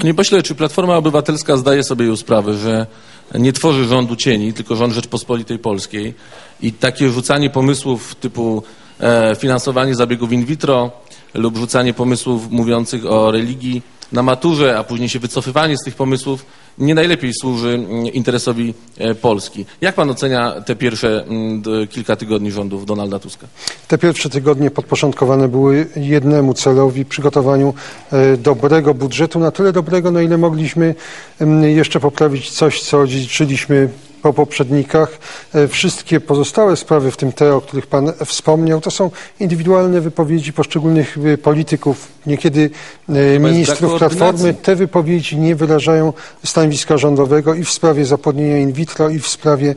Panie pośle, czy Platforma Obywatelska zdaje sobie już sprawę, że nie tworzy rządu cieni, tylko rząd Rzeczpospolitej Polskiej i takie rzucanie pomysłów typu e, finansowanie zabiegów in vitro lub rzucanie pomysłów mówiących o religii na maturze, a później się wycofywanie z tych pomysłów nie najlepiej służy mm, interesowi e, Polski. Jak pan ocenia te pierwsze mm, kilka tygodni rządów Donalda Tuska? Te pierwsze tygodnie podporządkowane były jednemu celowi przygotowaniu e, dobrego budżetu, na tyle dobrego, na ile mogliśmy em, jeszcze poprawić coś, co dziedziczyliśmy po poprzednikach. E, Wszystkie pozostałe sprawy, w tym te, o których Pan wspomniał, to są indywidualne wypowiedzi poszczególnych e, polityków, niekiedy e, ministrów Platformy. Te wypowiedzi nie wyrażają stanowiska rządowego i w sprawie zapłodnienia in vitro, i w sprawie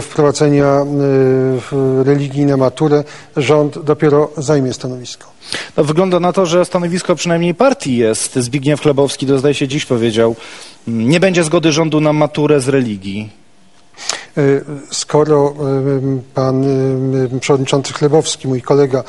wprowadzenia religii na maturę. Rząd dopiero zajmie stanowisko. No, wygląda na to, że stanowisko przynajmniej partii jest. Zbigniew Chlebowski, to zdaje się dziś powiedział, mm, nie będzie zgody rządu na maturę z religii. E, Skoro em, pan em, przewodniczący Chlebowski, mój kolega,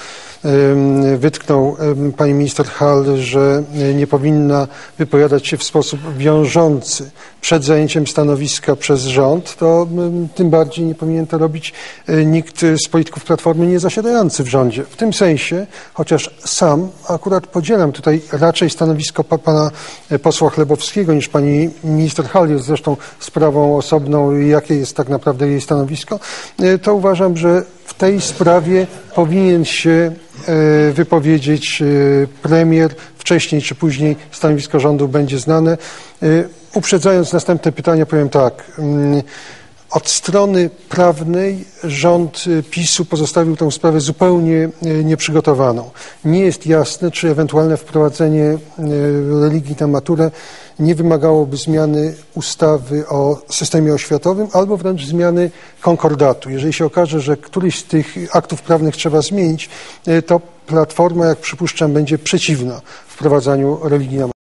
wytknął pani minister Hall, że e, nie powinna wypowiadać się w sposób wiążący przed zajęciem stanowiska przez rząd, to tym bardziej nie powinien to robić e, nikt z polityków Platformy nie zasiadający w rządzie. W tym sensie, chociaż sam akurat podzielam tutaj raczej stanowisko pa, pana e, posła Chlebowskiego niż pani minister Hall jest zresztą sprawą osobną, jakie jest tak naprawdę jej stanowisko, e, to uważam, że w tej sprawie powinien się e, wypowiedzieć e, premier. Wcześniej czy później stanowisko rządu będzie znane. Uprzedzając następne pytania, powiem tak. Od strony prawnej rząd y, PiSu pozostawił tę sprawę zupełnie y, nieprzygotowaną. Nie jest jasne, czy ewentualne wprowadzenie y, religii na maturę nie wymagałoby zmiany ustawy o systemie oświatowym albo wręcz zmiany konkordatu. Jeżeli się okaże, że któryś z tych aktów prawnych trzeba zmienić, to Platforma, jak przypuszczam, będzie przeciwna wprowadzaniu religii na maturę.